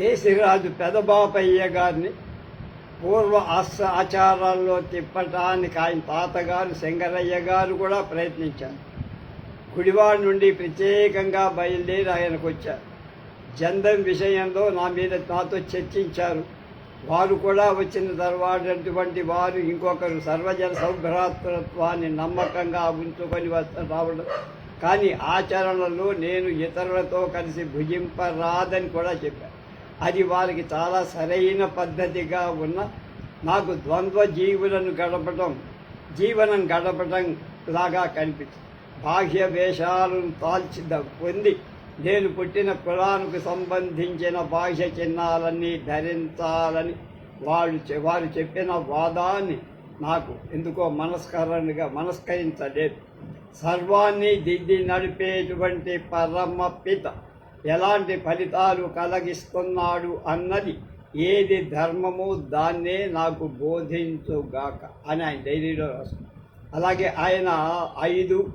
కేసిరాజు పెదబాపయ్య గారిని పూర్వ ఆస ఆచారాల్లో తిప్పటానికి ఆయన తాతగారు శంకరయ్య గారు కూడా ప్రయత్నించారు. గుడివాడ నుండి ప్రత్యేకంగా బయలుదేరి ఆయనకు వచ్చారు. జందం విషయంలో నా మీద నాతో చర్చించారు. వారు కూడా వచ్చిన తర్వాతటువంటి వారు ఇంకొకరు సర్వజన సౌభ్రాతృత్వాన్ని నమ్మకంగా ఉంచుకొని వస్త రావడం. కానీ ఆచరణలో నేను ఇతరులతో కలిసి భుజింపరాదని కూడా చెప్పాను అది వారికి చాలా సరైన పద్ధతిగా ఉన్న నాకు ద్వంద్వ జీవులను గడపడం జీవనం గడపడం లాగా కనిపించింది. బాహ్య వేషాలను తాల్చి పొంది నేను పుట్టిన కులానికి సంబంధించిన బాహ్య చిహ్నాలన్నీ ధరించాలని వాళ్ళు వారు చెప్పిన వాదాన్ని నాకు ఎందుకో మనస్కరణగా మనస్కరించలేదు. సర్వాన్ని దిద్ది నడిపేటువంటి పరమ పిత ఎలాంటి ఫలితాలు కలిగిస్తున్నాడు అన్నది ఏది ధర్మము దాన్నే నాకు బోధించుగాక అని ఆయన డైరీలో రాస్తున్నారు అలాగే ఆయన ఐదు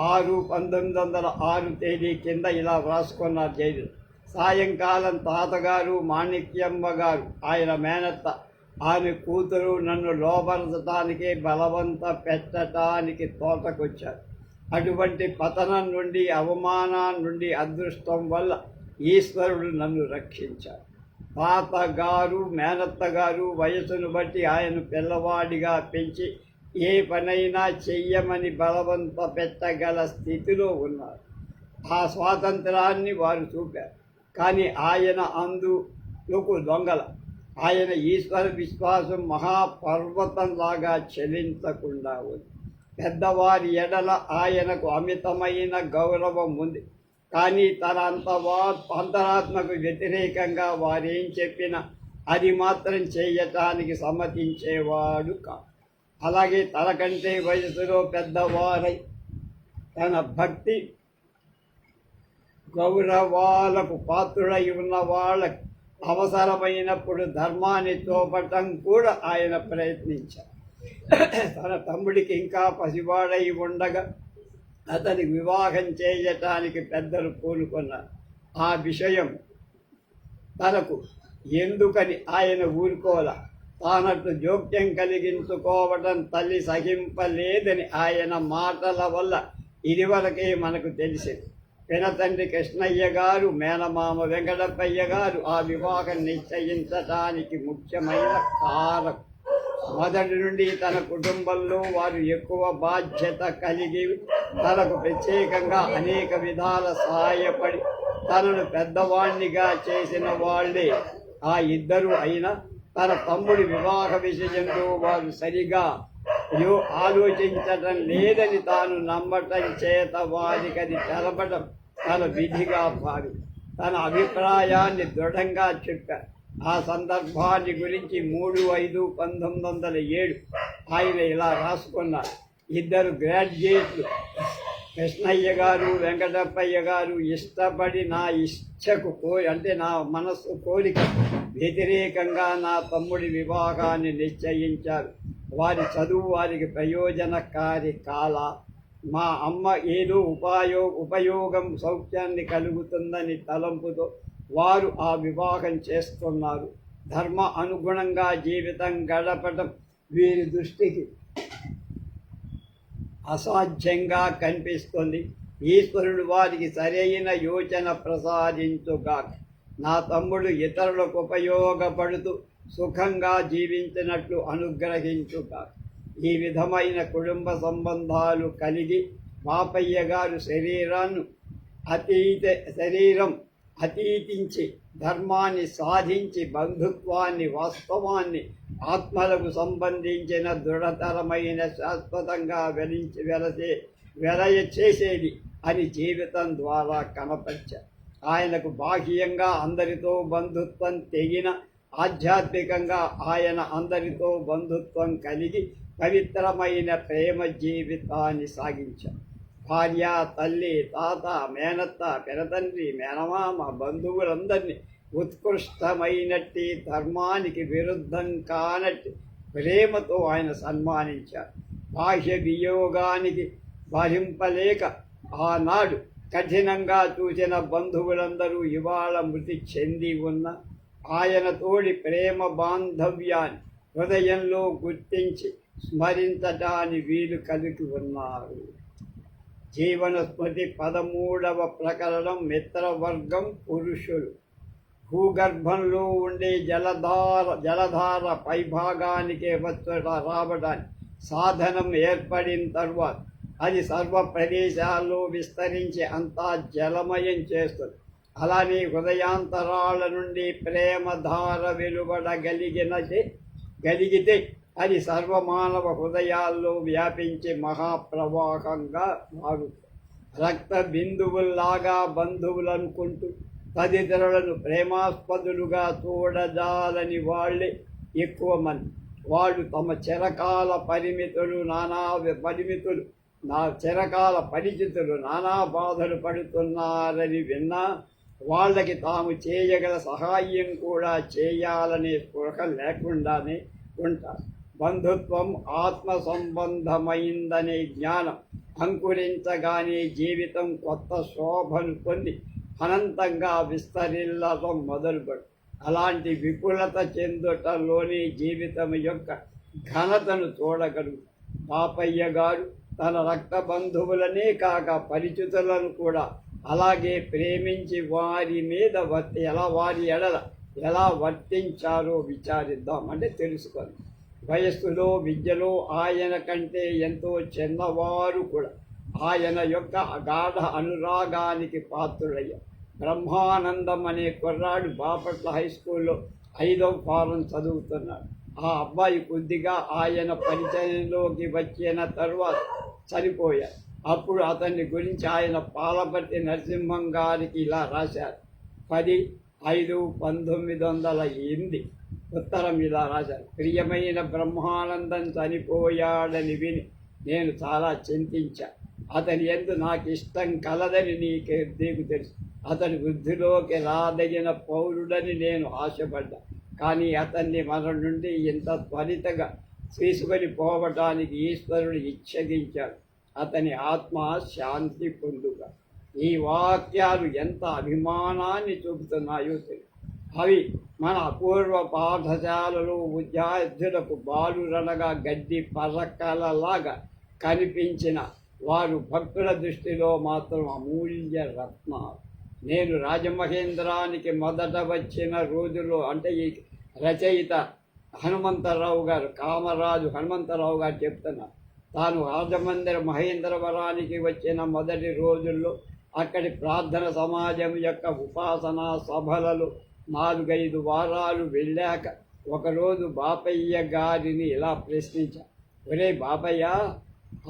ఆరు పంతొమ్మిది వందల ఆరు తేదీ కింద ఇలా వ్రాసుకున్నారు జైలు. సాయంకాలం తాతగారు మాణిక్యమ్మ గారు ఆయన మేనత్త ఆమె కూతురు నన్ను లోపరచటానికి బలవంత పెట్టడానికి తోటకొచ్చారు. అటువంటి పతనం నుండి అవమానం నుండి అదృష్టం వల్ల ఈశ్వరుడు నన్ను రక్షించారు తాతగారు మేనత్త గారు వయసును బట్టి ఆయన పిల్లవాడిగా పెంచి ఏ పనైనా చెయ్యమని బలవంత పెట్టగల స్థితిలో ఉన్నారు. ఆ స్వాతంత్రాన్ని వారు చూపారు. కానీ ఆయన అందుకు దొంగల. ఆయన ఈశ్వర విశ్వాసం మహాపర్వతంలాగా చెలించకుండా ఉంది. పెద్దవారి ఎడల ఆయనకు అమితమైన గౌరవం ఉంది. కానీ తన అంతవా అంతరాత్మకు వ్యతిరేకంగా వారేం చెప్పినా అది మాత్రం చేయటానికి సమ్మతించేవాడు కాదు అలాగే తనకంటే వయసులో పెద్దవారై తన భక్తి గౌరవాలకు పాత్రుడై ఉన్న వాళ్ళకి అవసరమైనప్పుడు ధర్మాన్ని తోపటం కూడా ఆయన ప్రయత్నించారు. తన తమ్ముడికి ఇంకా పసివాడై ఉండగా అతని వివాహం చేయటానికి పెద్దలు పూనుకున్నారు ఆ విషయం తనకు ఎందుకని ఆయన ఊరుకోల? తానట్టు జోక్యం కలిగించుకోవడం తల్లి సహింపలేదని ఆయన మాటల వల్ల ఇదివరకే మనకు తెలిసింది పినతండ్రి కృష్ణయ్య గారు మేనమామ వెంకటప్పయ్య గారు ఆ వివాహం నిశ్చయించటానికి ముఖ్యమైన కారణం మొదటి నుండి తన కుటుంబంలో వారు ఎక్కువ బాధ్యత కలిగి తనకు ప్రత్యేకంగా అనేక విధాల సహాయపడి తనను పెద్దవాణ్ణిగా చేసిన వాళ్ళే. ఆ ఇద్దరు అయినా తన తమ్ముడి వివాహ విషయంలో వారు సరిగా యో ఆలోచించటం లేదని తాను నమ్మటం చేత వారికి అది తెలపడం తన విధిగా భావి తన అభిప్రాయాన్ని దృఢంగా చెప్పారు. ఆ సందర్భాన్ని గురించి మూడు ఐదు పంతొమ్మిది వందల ఏడు ఆయన ఇలా రాసుకున్నారు. ఇద్దరు గ్రాడ్యుయేట్లు. కృష్ణయ్య గారు వెంకటప్పయ్య గారు ఇష్టపడి నా ఇచ్చకు కో అంటే నా మనస్సు కోరిక వ్యతిరేకంగా నా తమ్ముడి వివాహాన్ని నిశ్చయించారు. వారి చదువు వారికి ప్రయోజనకారి కాల. మా అమ్మ ఏదో ఉపాయో ఉపయోగం సౌఖ్యాన్ని కలుగుతుందని తలంపుతో వారు ఆ వివాహం చేస్తున్నారు. ధర్మ అనుగుణంగా జీవితం గడపడం వీరి దృష్టికి అసాధ్యంగా కనిపిస్తుంది. ఈశ్వరుడు వారికి సరైన యోచన ప్రసాదించుగాక నా తమ్ముడు ఇతరులకు ఉపయోగపడుతూ సుఖంగా జీవించినట్లు అనుగ్రహించుగాక. ఈ విధమైన కుటుంబ సంబంధాలు కలిగి మాపయ్య గారు శరీరాన్ని అతీత శరీరం అతీతించి ధర్మాన్ని సాధించి బంధుత్వాన్ని వాస్తవాన్ని ఆత్మలకు సంబంధించిన దృఢతరమైన శాశ్వతంగా వెలించి వెలసే వెలయ చేసేది అని జీవితం ద్వారా కనపరిచారు ఆయనకు బాహ్యంగా అందరితో బంధుత్వం తెగిన ఆధ్యాత్మికంగా ఆయన అందరితో బంధుత్వం కలిగి పవిత్రమైన ప్రేమ జీవితాన్ని సాగించారు భార్య తల్లి తాత మేనత్త పెనతండ్రి మేనమామ బంధువులందరినీ ఉత్కృష్టమైనట్టి ధర్మానికి విరుద్ధం కానట్టి ప్రేమతో ఆయన సన్మానించారు. బాహ్య వియోగానికి భరింపలేక ఆనాడు కఠినంగా చూసిన బంధువులందరూ ఇవాళ మృతి చెంది ఉన్న ఆయన తోడి ప్రేమ బాంధవ్యాన్ని హృదయంలో గుర్తించి స్మరించటాన్ని వీలు కలిగి ఉన్నారు. జీవనస్మృతి పదమూడవ ప్రకరణం మిత్రవర్గం పురుషులు. భూగర్భంలో ఉండే జలధార జలధార పైభాగానికి వచ్చట రావడానికి సాధనం ఏర్పడిన తర్వాత అది సర్వ ప్రదేశాల్లో విస్తరించి అంతా జలమయం చేస్తుంది. అలానే హృదయాంతరాల నుండి ప్రేమధార వెలువడగలిగినది గలిగితే అది సర్వమానవ హృదయాల్లో వ్యాపించి మహాప్రవాహంగా మారుతుంది. రక్త బిందువుల్లాగా బంధువులనుకుంటూ తదితరులను ప్రేమాస్పదులుగా చూడజాలని వాళ్ళే ఎక్కువ మంది. వాళ్ళు తమ చిరకాల పరిమితులు నానా పరిమితులు నా చిరకాల పరిచితులు నానా బాధలు పడుతున్నారని విన్నా వాళ్ళకి తాము చేయగల సహాయం కూడా చేయాలనే స్పృహ లేకుండానే ఉంటారు. బంధుత్వం ఆత్మ సంబంధమైందనే జ్ఞానం అంకురించగానే జీవితం కొత్త శోభను పొంది అనంతంగా విస్తరిల్లడం మొదలుపెడు అలాంటి విపులత చెందుటలోని జీవితం యొక్క ఘనతను చూడగలుగు పాపయ్య గారు తన రక్త బంధువులనే కాక పరిచితులను కూడా అలాగే ప్రేమించి వారి మీద వర్తి ఎలా వారి ఎడల ఎలా వర్తించారో విచారిద్దాం అంటే తెలుసుకొని వయస్సులో విద్యలో ఆయన కంటే ఎంతో చిన్నవారు కూడా ఆయన యొక్క అగాఢ అనురాగానికి పాత్రుడయ్యారు బ్రహ్మానందం అనే కుర్రాడు బాపట్ల హై స్కూల్లో ఐదవ ఫారం చదువుతున్నాడు. ఆ అబ్బాయి కొద్దిగా ఆయన పరిచయంలోకి వచ్చిన తర్వాత చనిపోయారు అప్పుడు అతన్ని గురించి ఆయన పాలపర్తి నరసింహం గారికి ఇలా రాశారు. పది ఐదు పంతొమ్మిది వందల ఎనిమిది ఉత్తరం ఇలా రాశారు ప్రియమైన బ్రహ్మానందం చనిపోయాడని విని నేను చాలా చింతించాను అతని ఎందు నాకు ఇష్టం కలదని నీకే నీకు తెలుసు. అతని వృద్ధిలోకి రాదగిన పౌరుడని నేను ఆశపడ్డా. కానీ అతన్ని మన నుండి ఇంత త్వరితగా తీసుకొని పోవటానికి ఈశ్వరుడు ఇచ్చగించాడు. అతని ఆత్మ శాంతి పొందుగా. ఈ వాక్యాలు ఎంత అభిమానాన్ని చూపుతున్నాయో తెలుసు. అవి మన అపూర్వ పాఠశాలలో విద్యార్థులకు బాలురనగా గడ్డి పరకలలాగా కనిపించిన వారు భక్తుల దృష్టిలో మాత్రం అమూల్య రత్నాలు నేను రాజమహేంద్రానికి మొదట వచ్చిన రోజుల్లో అంటే ఈ రచయిత హనుమంతరావు గారు కామరాజు హనుమంతరావు గారు చెప్తున్నారు తాను రాజమందిర మహేంద్రవరానికి వచ్చిన మొదటి రోజుల్లో అక్కడి ప్రార్థన సమాజం యొక్క ఉపాసనా సభలలో నాలుగైదు వారాలు వెళ్ళాక ఒకరోజు బాపయ్య గారిని ఇలా ప్రశ్నించా ఒరే బాపయ్య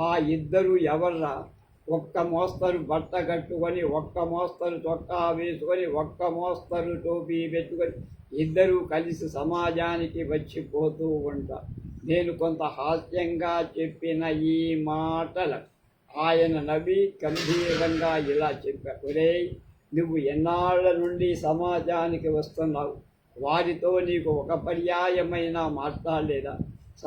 ఆ ఇద్దరు ఎవర్రా? ఒక్క మోస్తరు బట్ట కట్టుకొని ఒక్క మోస్తరు చొక్కా వేసుకొని ఒక్క మోస్తరు టోపీ పెట్టుకొని ఇద్దరూ కలిసి సమాజానికి వచ్చిపోతూ ఉంటారు నేను కొంత హాస్యంగా చెప్పిన ఈ మాటలు ఆయన నవ్వి గంభీరంగా ఇలా చెప్పారు. ఒరే నువ్వు ఎన్నాళ్ళ నుండి సమాజానికి వస్తున్నావు? వారితో నీకు ఒక పర్యాయమైన మాట్లాడలేదా?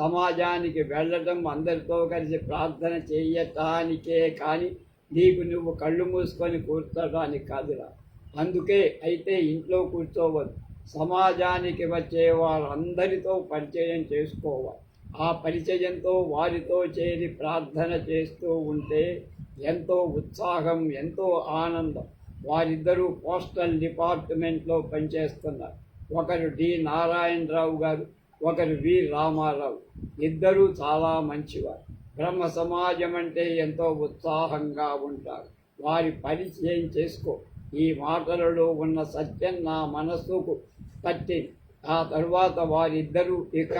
సమాజానికి వెళ్ళటం అందరితో కలిసి ప్రార్థన చేయటానికే కానీ నీకు నువ్వు కళ్ళు మూసుకొని కూర్చోడానికి కాదురా. అందుకే అయితే ఇంట్లో కూర్చోవద్దు. సమాజానికి వచ్చే వారందరితో పరిచయం చేసుకోవాలి ఆ పరిచయంతో వారితో చేరి ప్రార్థన చేస్తూ ఉంటే ఎంతో ఉత్సాహం ఎంతో ఆనందం. వారిద్దరూ పోస్టల్ డిపార్ట్మెంట్లో పనిచేస్తున్నారు. ఒకరు డి నారాయణరావు గారు ఒకరు వి రామారావు. ఇద్దరూ చాలా మంచివారు. బ్రహ్మ సమాజం అంటే ఎంతో ఉత్సాహంగా ఉంటారు. వారి పరిచయం చేసుకో. ఈ మాటలలో ఉన్న సత్యం నా మనస్సుకు తట్టి. ఆ తరువాత వారిద్దరూ ఇక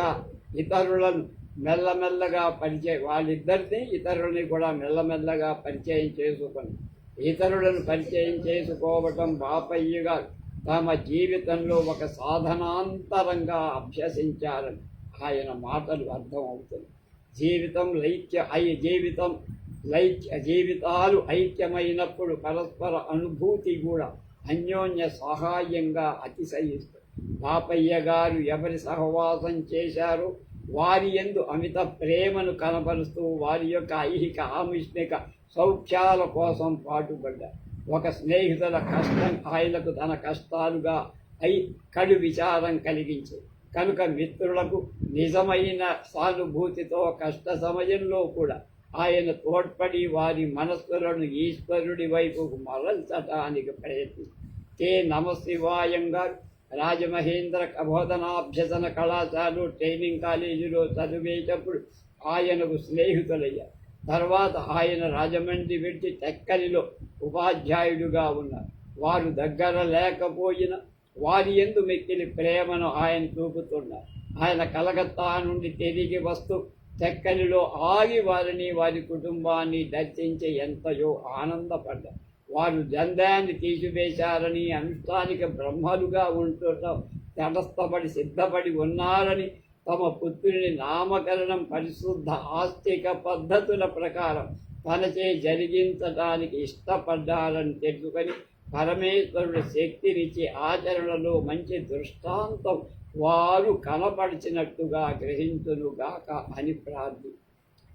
ఇతరులను మెల్లమెల్లగా పరిచయం. వాళ్ళిద్దరిని ఇతరులని కూడా మెల్లమెల్లగా పరిచయం చేసుకొని ఇతరులను పరిచయం చేసుకోవటం బాపయ్యగా తమ జీవితంలో ఒక సాధనాంతరంగా అభ్యసించారని ఆయన మాటలు అర్థమవుతుంది జీవితం లైక్య ఐ జీవితం లైక్య జీవితాలు ఐక్యమైనప్పుడు పరస్పర అనుభూతి కూడా అన్యోన్య సహాయంగా అతిశయిస్తుంది. పాపయ్య గారు ఎవరి సహవాసం చేశారో వారి ఎందు అమిత ప్రేమను కనపరుస్తూ వారి యొక్క ఐహిక ఆమిష్మిక సౌఖ్యాల కోసం పాటుపడ్డారు ఒక స్నేహితుల కష్టం ఆయనకు తన కష్టాలుగా అయి కడు విచారం కలిగించే. కనుక మిత్రులకు నిజమైన సానుభూతితో కష్ట సమయంలో కూడా ఆయన తోడ్పడి వారి మనస్సులను ఈశ్వరుడి వైపుకు మరల్చటానికి ప్రయత్ని. కె. నమశివాయం గారు రాజమహేంద్ర బోధనాభ్యసన కళాశాల ట్రైనింగ్ కాలేజీలో చదివేటప్పుడు ఆయనకు స్నేహితులయ్యారు. తర్వాత ఆయన రాజమండ్రి విడిచి తెక్కలిలో ఉపాధ్యాయుడుగా ఉన్నారు. వారు దగ్గర లేకపోయిన వారి ఎందు మెక్కిలి ప్రేమను ఆయన చూపుతున్నారు. ఆయన కలకత్తా నుండి తిరిగి వస్తూ తెక్కలిలో ఆగి వారిని వారి కుటుంబాన్ని దర్శించే ఎంతయో ఆనందపడ్డారు. వారు జందాన్ని తీసివేశారని అనుష్ఠానిక బ్రహ్మలుగా ఉంటూ తటస్థపడి సిద్ధపడి ఉన్నారని తమ పుత్రుని నామకరణం పరిశుద్ధ ఆస్తిక పద్ధతుల ప్రకారం తనచే జరిగించడానికి ఇష్టపడ్డారని తెలుసుకొని పరమేశ్వరుడు శక్తినిచ్చి ఆచరణలో మంచి దృష్టాంతం వారు కనపరిచినట్టుగా గ్రహించునుగాక అని ప్రార్థి.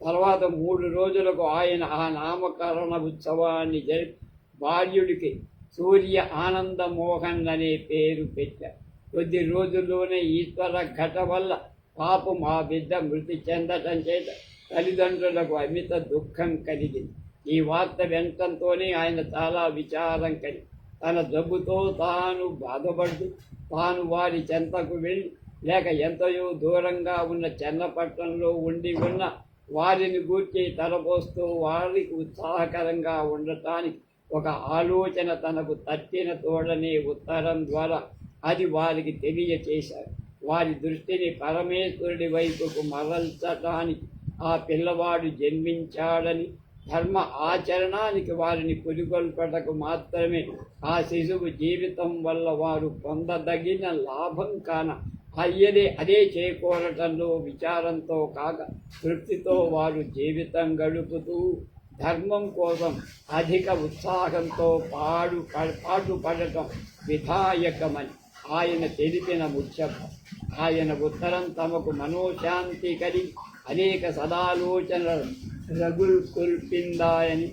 తర్వాత మూడు రోజులకు ఆయన ఆ నామకరణ ఉత్సవాన్ని జరిపి భార్యుడికి సూర్య ఆనంద మోహన్ అనే పేరు పెట్టారు. కొద్ది రోజుల్లోనే ఈశ్వర ఘట వల్ల పాపం ఆ బిడ్డ మృతి చెందటం చేత తల్లిదండ్రులకు అమిత దుఃఖం కలిగింది. ఈ వార్త వెంటంతోనే ఆయన చాలా విచారం కలిగి తన జబ్బుతో తాను బాధపడుతూ తాను వారి చెంతకు వెళ్ళి లేక ఎంతయో దూరంగా ఉన్న చెన్నపట్నంలో ఉండి ఉన్న వారిని గూర్చి తలపోస్తూ వారికి ఉత్సాహకరంగా ఉండటానికి ఒక ఆలోచన తనకు తట్టిన తోడనే ఉత్తరం ద్వారా అది వారికి తెలియచేశారు. వారి దృష్టిని పరమేశ్వరుడి వైపుకు మరల్చటానికి ఆ పిల్లవాడు జన్మించాడని ధర్మ ఆచరణానికి వారిని పురిగొల్పటకు మాత్రమే ఆ శిశువు జీవితం వల్ల వారు పొందదగిన లాభం కాన అయ్యదే అదే చేకూరటంలో విచారంతో కాక తృప్తితో వారు జీవితం గడుపుతూ ధర్మం కోసం అధిక ఉత్సాహంతో పాడు పాటుపడటం విధాయకమని ఆయన తెలిపిన ముచ్చట. ఆయన ఉత్తరం తమకు మనోశాంతి కలి అనేక సదాలోచనలు రగులు కొల్పిందాయని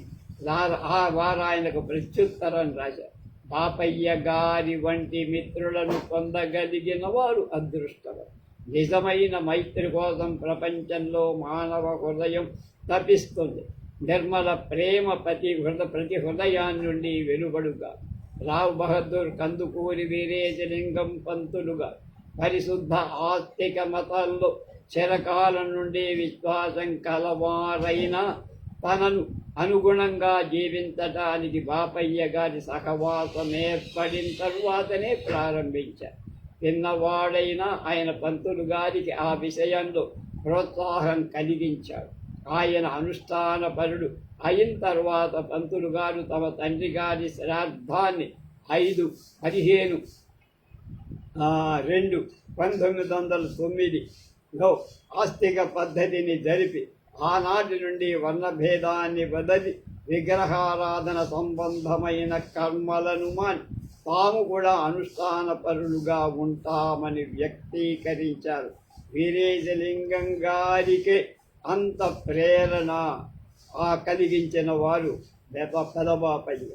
ఆ వారు ఆయనకు ప్రత్యుత్తరం రాశారు పాపయ్య గారి వంటి మిత్రులను పొందగలిగిన వారు అదృష్టవారు. నిజమైన మైత్రి కోసం ప్రపంచంలో మానవ హృదయం తప్పిస్తుంది. నిర్మల ప్రేమ ప్రతి హృద ప్రతి హృదయాన్ని నుండి వెలువడుగా రావ్ బహదూర్ కందుకూరి వీరేశలింగం పంతులుగా పరిశుద్ధ ఆస్తిక మతాల్లో చిరకాలం నుండి విశ్వాసం కలవారైన తనను అనుగుణంగా జీవించటానికి బాపయ్య గారి సహవాసం ఏర్పడిన తరువాతనే ప్రారంభించారు. చిన్నవాడైనా ఆయన పంతులు గారికి ఆ విషయంలో ప్రోత్సాహం కలిగించాడు. ఆయన అనుష్ఠానపరుడు అయిన తర్వాత పంతులు గారు తమ తండ్రి గారి శ్రాద్ధాన్ని ఐదు పదిహేను రెండు పంతొమ్మిది వందల తొమ్మిదిలో ఆస్తిక పద్ధతిని జరిపి ఆనాటి నుండి వర్ణభేదాన్ని వదలి విగ్రహారాధన సంబంధమైన కర్మలను మాని తాము కూడా అనుష్ఠాన పరులుగా ఉంటామని వ్యక్తీకరించారు. వీరేశలింగం గారికే అంత ప్రేరణ కలిగించిన వారు పెదబాపయ్య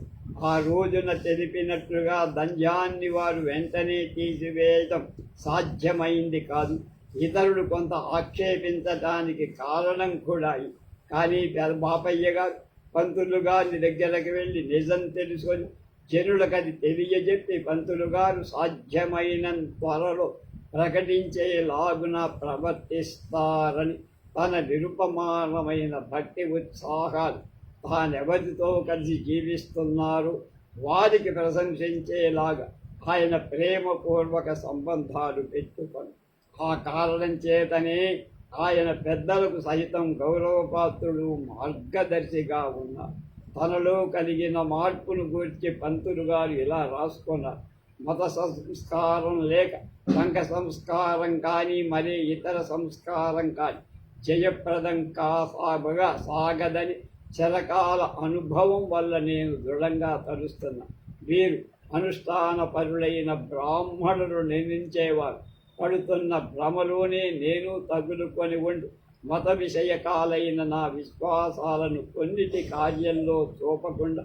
ఆ రోజున తెలిపినట్లుగా దంజాన్ని వారు వెంటనే తీసివేయటం సాధ్యమైంది కాదు. ఇతరులు కొంత ఆక్షేపించటానికి కారణం కూడా కానీ బాపయ్య గారు పంతులు గారి దగ్గరకు వెళ్ళి నిజం తెలుసుకొని జనులకు అది తెలియజెప్పి పంతులు గారు సాధ్యమైన త్వరలో ప్రకటించేలాగున ప్రవర్తిస్తారని తన నిరుపమానమైన భక్తి ఉత్సాహాలు తానెవరితో కలిసి జీవిస్తున్నారు? వారికి ప్రశంసించేలాగా ఆయన ప్రేమపూర్వక సంబంధాలు పెట్టుకొని ఆ కారణం చేతనే ఆయన పెద్దలకు సహితం గౌరవపాత్రుడు మార్గదర్శిగా ఉన్నారు. తనలో కలిగిన మార్పును గురించి పంతులు గారు ఇలా రాసుకున్నారు. మత సంస్కారం లేక సంఘ సంస్కారం కానీ మరి ఇతర సంస్కారం కానీ జయప్రదం కాసాగుగా సాగదని చిరకాల అనుభవం వల్ల నేను దృఢంగా తలుస్తున్నా. వీరు అనుష్ఠాన పరులైన బ్రాహ్మణులు నిర్మించేవారు పడుతున్న భ్రమలోనే నేను తగులుకొని ఉండు. మత విషయకాలైన నా విశ్వాసాలను కొన్నిటి కార్యంలో చూపకుండా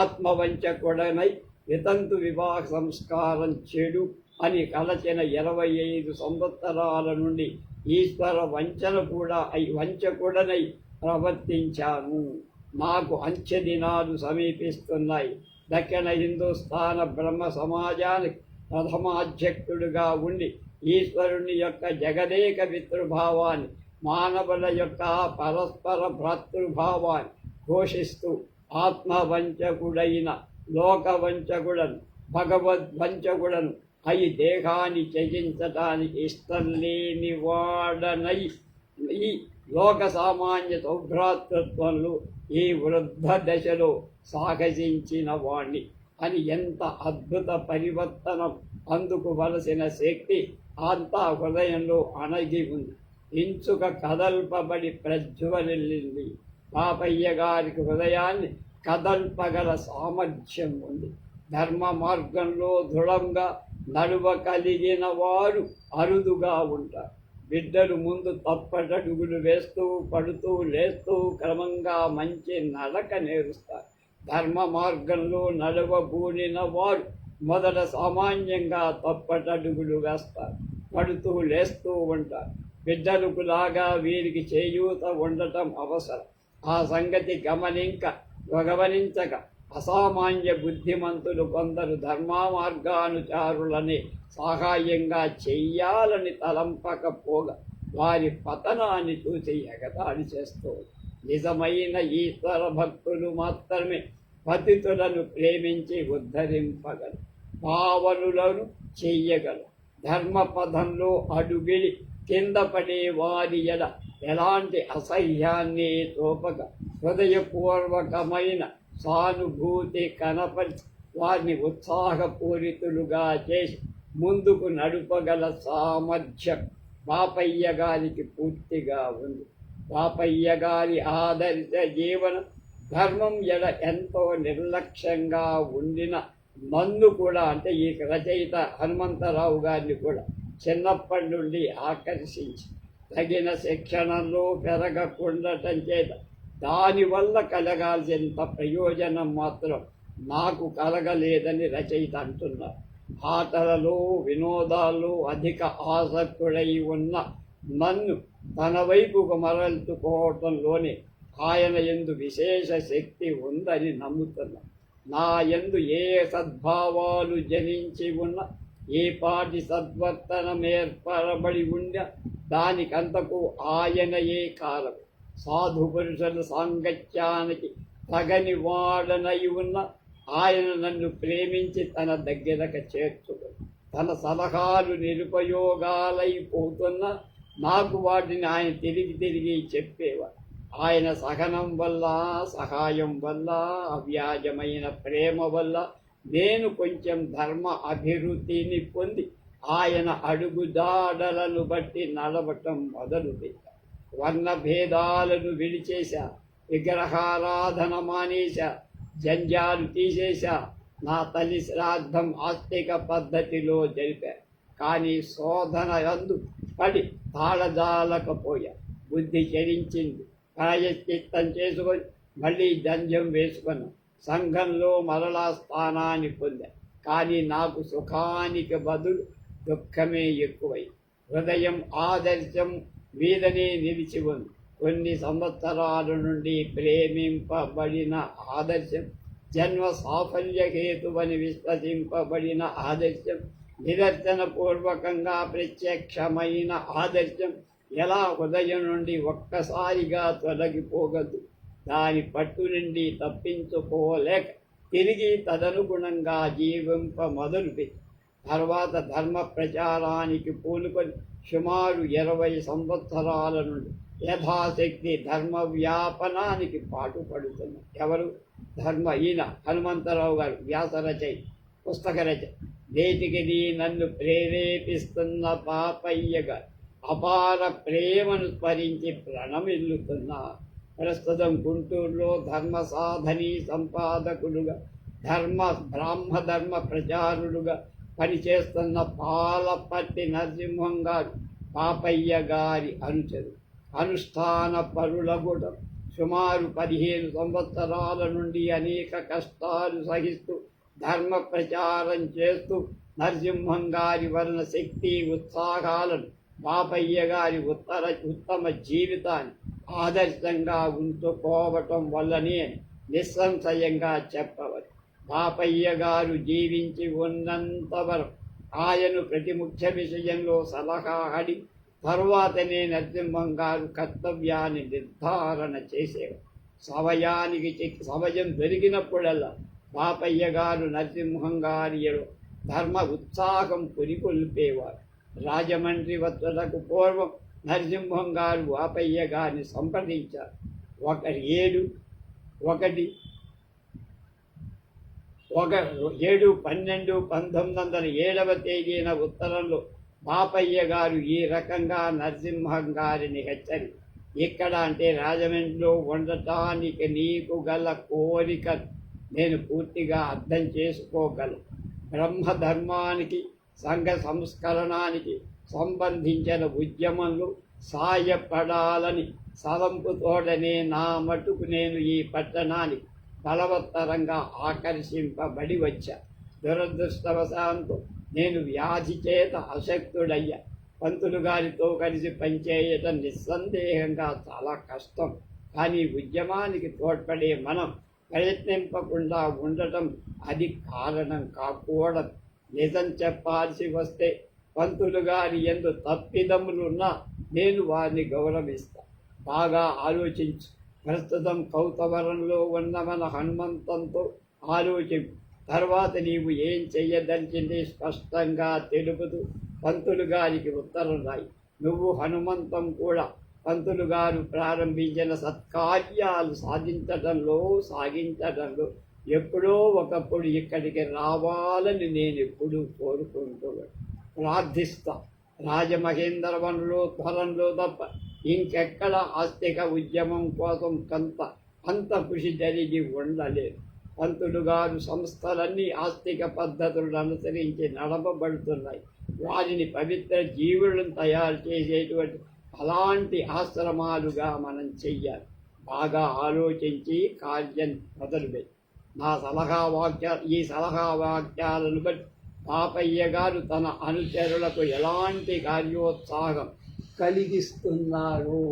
ఆత్మవంచకుడనై వితంతు వివాహ సంస్కారం చెడు అని కలచిన ఇరవై ఐదు సంవత్సరాల నుండి ఈశ్వర వంచన కూడా అయి కూడానై ప్రవర్తించాను నాకు అంచె దినాలు సమీపిస్తున్నాయి. దక్షిణ హిందుస్థాన బ్రహ్మ సమాజానికి ప్రథమాధ్యక్షుడుగా ఉండి ఈశ్వరుని యొక్క జగదేక పితృభావాన్ని మానవుల యొక్క పరస్పర భ్రాతృభావాన్ని ఘోషిస్తూ ఆత్మవంచకుడైన లోకవంచకుడను భగవద్వంచకుడను అయి దేహాన్ని త్యజించటానికి ఇష్టం లేని వాడనై ఈ లోక సామాన్య సౌభ్రాతృత్వంలో ఈ వృద్ధ దశలో సాహసించిన వాణ్ణి. అని ఎంత అద్భుత పరివర్తనం! అందుకోవలసిన శక్తి అంతా హృదయంలో అణగి ఉంది. ఇంచుక కదల్పబడి ప్రజ్వలిల్లింది. పాపయ్య గారికి హృదయాన్ని కదల్పగల సామర్థ్యం ఉంది. ధర్మ మార్గంలో దృఢంగా నడువ కలిగిన వారు అరుదుగా ఉంటారు. బిడ్డలు ముందు తప్పటడుగులు వేస్తూ పడుతూ లేస్తూ క్రమంగా మంచి నడక నేరుస్తారు. ధర్మ మార్గంలో నడవబూనిన వారు మొదట సామాన్యంగా తప్పటడుగులు వేస్తారు పడుతూ లేస్తూ ఉంటారు. బిడ్డలకు లాగా వీరికి చేయూత ఉండటం అవసరం. ఆ సంగతి గమనింక గమనించక అసామాన్య బుద్ధిమంతులు కొందరు ధర్మ మార్గానుచారులని సహాయంగా చెయ్యాలని తలంపకపోగా వారి పతనాన్ని చూసి ఎగతాళి చేస్తూ నిజమైన ఈశ్వర భక్తులు మాత్రమే పతితులను ప్రేమించి ఉద్ధరింపగలరు. పావనులను చెయ్యగలరు. ధర్మపథంలో అడుగిడి కింద పడే వారి ఎడ ఎలాంటి అసహ్యాన్ని తోపక హృదయపూర్వకమైన సానుభూతి కనపరిచి వారిని ఉత్సాహపూరితులుగా చేసి ముందుకు నడుపగల సామర్థ్యం పాపయ్య గారికి పూర్తిగా ఉంది. పాపయ్య గారి ఆదరిత జీవనం ధర్మం ఎడ ఎంతో నిర్లక్ష్యంగా ఉండిన నన్ను కూడా అంటే ఈ రచయిత హనుమంతరావు గారిని కూడా చిన్నప్పటి నుండి ఆకర్షించి తగిన శిక్షణలో పెరగకుండటం చేత దానివల్ల కలగాల్సినంత ప్రయోజనం మాత్రం నాకు కలగలేదని రచయిత అంటున్నారు. ఆటలలో వినోదాలు అధిక ఆసక్తుడై ఉన్న నన్ను తన వైపుకు మరల్చుకోవటంలోనే ఆయన ఎందు విశేష శక్తి ఉందని నమ్ముతున్నా. నా ఎందు ఏ సద్భావాలు జనించి ఉన్న ఏ పాటి సద్వర్తనం ఏర్పరబడి ఉండ దానికంతకు ఆయనయే కాలం సాధు పురుషుల సాంగత్యానికి తగని వాడనై ఉన్న ఆయన నన్ను ప్రేమించి తన దగ్గరకు చేర్చుకు తన సలహాలు నిరుపయోగాలైపోతున్న నాకు వాటిని ఆయన తిరిగి తిరిగి చెప్పేవాడు. ఆయన సహనం వల్ల సహాయం వల్ల అవ్యాజమైన ప్రేమ వల్ల నేను కొంచెం ధర్మ అభివృద్ధిని పొంది ఆయన అడుగుదాడలను బట్టి నడవటం మొదలుపెట్టాను. వర్ణ భేదాలను విడిచేశా విగ్రహారాధన మానేశా జంజాలు తీసేశా నా తల్లి శ్రాద్ధం ఆస్తిక పద్ధతిలో జరిపా. కానీ శోధన అందు పడి తాళజాలకపోయా. బుద్ధి చరించింది. ప్రాయశ్చిత్తం చేసుకొని మళ్ళీ జంజం వేసుకున్నా సంఘంలో మరలా స్థానాన్ని పొందా. కానీ నాకు సుఖానికి బదులు దుఃఖమే ఎక్కువై. హృదయం ఆదర్శం మీదనే నిలిచి ఉంది కొన్ని సంవత్సరాల నుండి ప్రేమింపబడిన ఆదర్శం జన్మ సాఫల్య హేతువని విశ్వసింపబడిన ఆదర్శం నిదర్శన పూర్వకంగా ప్రత్యక్షమైన ఆదర్శం ఎలా హృదయం నుండి ఒక్కసారిగా తొలగిపోగదు దాని పట్టు నుండి తప్పించుకోలేక తిరిగి తదనుగుణంగా జీవింప మొదలుపెట్టి. తర్వాత ధర్మ ప్రచారానికి పూనుకొని సుమారు ఇరవై సంవత్సరాల నుండి యథాశక్తి ధర్మ వ్యాపనానికి పాటుపడుతున్న ఎవరు? ధర్మ ఈయన హనుమంతరావు గారు వ్యాసరచయి పుస్తక రచయి నేటికి నీ నన్ను ప్రేరేపిస్తున్న పాపయ్యగా అపార ప్రేమను స్మరించి ప్రణమిల్లుతున్నా. ప్రస్తుతం గుంటూరులో ధర్మ సాధనీ సంపాదకులుగా ధర్మ బ్రాహ్మధర్మ ప్రచారుడుగా పనిచేస్తున్న పాలపట్టి నరసింహం గారు పాపయ్య గారి అనుచరు. అనుష్ఠాన పరులగుడం సుమారు పదిహేను సంవత్సరాల నుండి అనేక కష్టాలు సహిస్తూ ధర్మ ప్రచారం చేస్తూ నరసింహం గారి వలన శక్తి ఉత్సాహాలను బాపయ్య గారి ఉత్తర ఉత్తమ జీవితాన్ని ఆదర్శంగా ఉంచుకోవటం వల్లనే నిస్సంశయంగా చెప్పవచ్చు పాపయ్య గారు జీవించి ఉన్నంత ఆయను ఆయన ప్రతి ముఖ్య విషయంలో సలహా అడి తరువాతనే నరసింహం గారు కర్తవ్యాన్ని నిర్ధారణ చేసేవారు. సమయానికి చెక్- సమయం దొరికినప్పుడల్లా బాపయ్య గారు నరసింహం గారి ధర్మ ఉత్సాహం పురికొల్పేవారు. రాజమండ్రి వచ్చటకు పూర్వం నరసింహం గారు బాపయ్య గారిని సంప్రదించారు. ఒకటి ఏడు ఒకటి ఒక ఏడు పన్నెండు పంతొమ్మిది వందల ఏడవ తేదీన ఉత్తరంలో బాపయ్య గారు ఈ రకంగా నరసింహం గారిని హెచ్చరి. ఇక్కడ అంటే రాజమండ్రిలో ఉండటానికి నీకు గల కోరిక నేను పూర్తిగా అర్థం చేసుకోగలను. బ్రహ్మధర్మానికి సంఘ సంస్కరణానికి సంబంధించిన ఉద్యమంలో సాయపడాలని సలంపుతోడనే నా మటుకు నేను ఈ పట్టణానికి బలవత్తరంగా ఆకర్షింపబడి వచ్చా. దురదృష్టవశాంతో నేను వ్యాధి చేత అశక్తుడయ్యా. పంతులు గారితో కలిసి పనిచేయటం నిస్సందేహంగా చాలా కష్టం. కానీ ఉద్యమానికి తోడ్పడే మనం ప్రయత్నింపకుండా ఉండటం అది కారణం కాకూడదు. నిజం చెప్పాల్సి వస్తే పంతులు గారి ఎందు తప్పిదములున్నా నేను వారిని గౌరవిస్తా. బాగా ఆలోచించు. ప్రస్తుతం కౌతవరంలో ఉన్న మన హనుమంతంతో ఆలోచించు తర్వాత నీవు ఏం చెయ్యదలిచింది స్పష్టంగా తెలుపుతూ పంతులు గారికి ఉత్తరం రాయి. నువ్వు హనుమంతం కూడా. పంతులు గారు ప్రారంభించిన సత్కార్యాలు సాధించడంలో సాగించడంలో ఎప్పుడో ఒకప్పుడు ఇక్కడికి రావాలని నేను ఎప్పుడూ కోరుకుంటున్నాను ప్రార్థిస్తా. రాజమహేంద్రవనంలో త్వరంలో తప్ప ఇంకెక్కడ ఆస్తిక ఉద్యమం కోసం కొంత అంత కృషి జరిగి ఉండలేదు. పంతులు గారు సంస్థలన్నీ ఆస్తిక పద్ధతులను అనుసరించి నడపబడుతున్నాయి. వారిని పవిత్ర జీవులను తయారు చేసేటువంటి అలాంటి ఆశ్రమాలుగా మనం చెయ్యాలి. బాగా ఆలోచించి కార్యం మొదలుపెట్టి. నా సలహా వాక్య ఈ సలహా వాక్యాలను బట్టి పాపయ్య గారు తన అనుచరులకు ఎలాంటి కార్యోత్సాహం కలిగిస్తున్నారు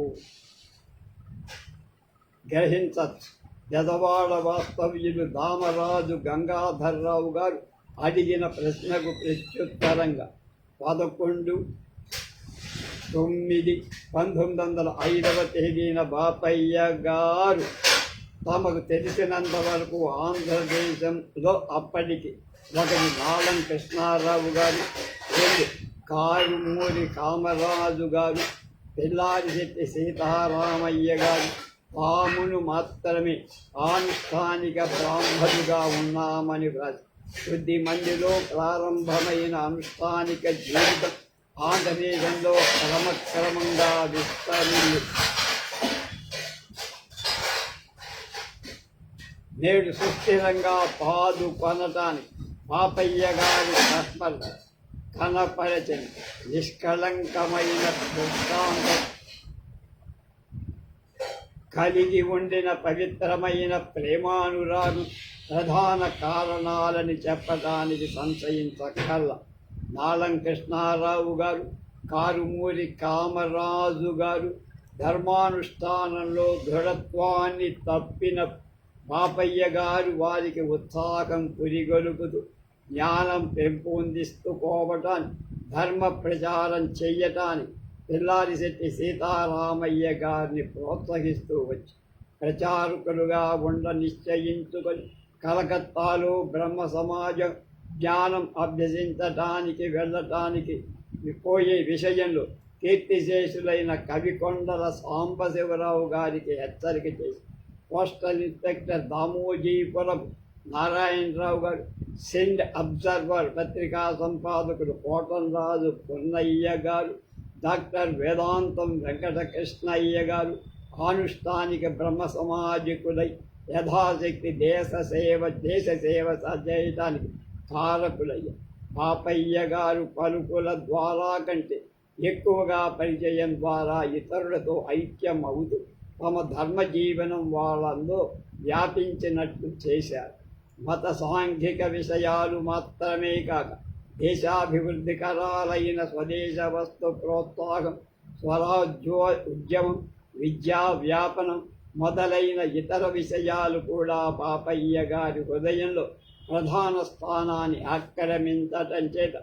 గ్రహించచ్చు జదవాడ వాస్తవ్యులు దామరాజు గంగాధర్రావు గారు అడిగిన ప్రశ్నకు ప్రత్యుత్తరంగా పదకొండు తొమ్మిది పంతొమ్మిది వందల ఐదవ తేదీన బాపయ్య గారు తమకు తెలిసినంత వరకు ఆంధ్రదేశంలో అప్పటికి ఒకటి నాలం కృష్ణారావు గారు రెండు కారుమూరి కామరాజు గారు పిల్లారిశెట్టి సీతారామయ్య గారు తామును మాత్రమే ఆనుష్ఠానిక బ్రాహ్మణుగా ఉన్నామని వ్రాసి కొద్ది మందిలో ప్రారంభమైన అనుష్ఠానిక జీవితం ఆంధ్రదేశంలో క్రమక్రమంగా విస్తరింది. నేడు సుస్థిరంగా పాదు కొనటానికి పాపయ్య గారి తత్పర కనపరచని నిష్కళంకమైన దృష్టాంతం. కలిగి ఉండిన పవిత్రమైన ప్రేమానురాగం ప్రధాన కారణాలని చెప్పడానికి సంశయించకల్లా నాళం కృష్ణారావు గారు కారుమూరి కామరాజు గారు ధర్మానుష్ఠానంలో దృఢత్వాన్ని తప్పిన పాపయ్య గారు వారికి ఉత్సాహం పురిగొలుపుతూ జ్ఞానం పెంపొందిస్తుకోవటానికి ధర్మ ప్రచారం చెయ్యటానికి పిల్లారిశెట్టి సీతారామయ్య గారిని ప్రోత్సహిస్తూ వచ్చి ప్రచారకులుగా ఉండ నిశ్చయించుకొని కలకత్తాలో బ్రహ్మ సమాజం జ్ఞానం అభ్యసించటానికి వెళ్ళటానికి పోయే విషయంలో కీర్తిశేషులైన కవికొండల సాంబశివరావు గారికి హెచ్చరిక చేసి పోస్టల్ ఇన్స్పెక్టర్ దామోజీపురం నారాయణరావు గారు సిండ్ అబ్జర్వర్ పత్రికా సంపాదకుడు కోటంరాజు రాజు పున్నయ్య గారు డాక్టర్ వేదాంతం వెంకటకృష్ణయ్య గారు ఆనుష్ఠానిక బ్రహ్మ సమాజకులై యథాశక్తి దేశ సేవ దేశ సేవ చేయటానికి కారకులయ్య పాపయ్య గారు పలుకుల ద్వారా కంటే ఎక్కువగా పరిచయం ద్వారా ఇతరులతో ఐక్యం అవుతూ తమ ధర్మ జీవనం వాళ్ళందో వ్యాపించినట్లు చేశారు మత సాంఘిక విషయాలు మాత్రమే కాక దేశాభివృద్ధికరాలైన స్వదేశ వస్తు ప్రోత్సాహం స్వరాజ్యో ఉద్యమం విద్యా వ్యాపనం మొదలైన ఇతర విషయాలు కూడా పాపయ్య గారి హృదయంలో ప్రధాన స్థానాన్ని ఆక్రమించటం చేత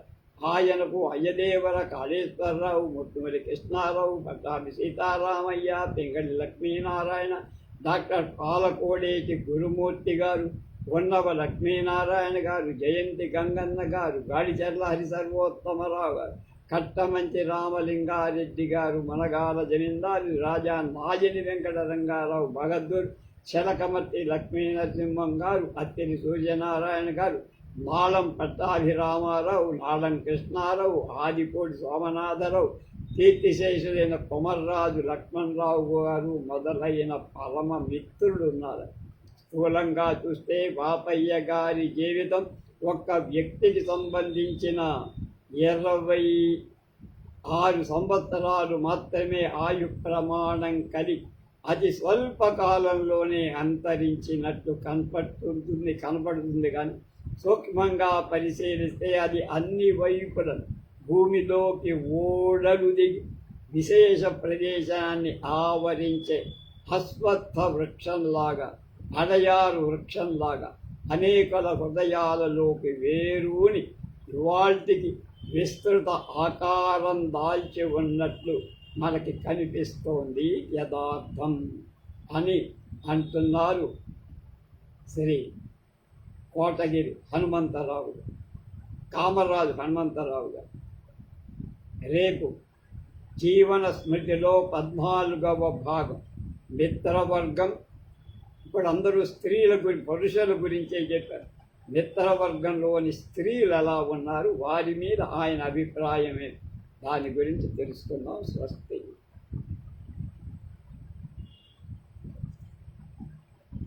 ఆయనకు అయ్యదేవర కాళేశ్వరరావు ముత్తుమరి కృష్ణారావు పట్టాభి సీతారామయ్య పింగళి లక్ష్మీనారాయణ డాక్టర్ పాలకోడేటి గురుమూర్తి గారు ఉన్నవ లక్ష్మీనారాయణ గారు జయంతి గంగన్న గారు గాడిచెర్ల హరి సర్వోత్తమరావు గారు కట్టమంచి రామలింగారెడ్డి గారు మనగాల జమీందారు రాజా నాజని వెంకట రంగారావు బగద్దూర్ చెలకమర్తి లక్ష్మీనరసింహం గారు అత్తిని సూర్యనారాయణ గారు నాళం పట్టాభిరామారావు నాళం కృష్ణారావు ఆదిపూడి సోమనాథరావు కీర్తిశేషులైన కొమర్రాజు లక్ష్మణరావు గారు మొదలైన పరమ మిత్రులు ఉన్నారు. స్థూలంగా చూస్తే పాపయ్య గారి జీవితం ఒక్క వ్యక్తికి సంబంధించిన ఇరవై ఆరు సంవత్సరాలు మాత్రమే ఆయు ప్రమాణం కలిగి అతి స్వల్పకాలంలోనే అంతరించినట్టు కనపడుతుంది కనపడుతుంది కానీ సూక్ష్మంగా పరిశీలిస్తే అది అన్ని వైపులను భూమిలోకి ఓడలు దిగి విశేష ప్రదేశాన్ని ఆవరించే హస్వత్థ వృక్షంలాగా అడయారు వృక్షంలాగా అనేకల హృదయాలలోకి వేరుని ఇవాల్టికి విస్తృత ఆకారం దాల్చి ఉన్నట్లు మనకి కనిపిస్తోంది యథార్థం అని అంటున్నారు శ్రీ కోటగిరి హనుమంతరావు గారు. కామరాజు హనుమంతరావు గారు రేపు జీవన స్మృతిలో పద్నాలుగవ భాగం మిత్రవర్గం ఇప్పుడు అందరూ స్త్రీల గురి పురుషుల గురించే చెప్పారు. మిత్రవర్గంలోని స్త్రీలు ఎలా ఉన్నారు? వారి మీద ఆయన అభిప్రాయమే. దాని గురించి తెలుసుకుందాం. స్వస్తి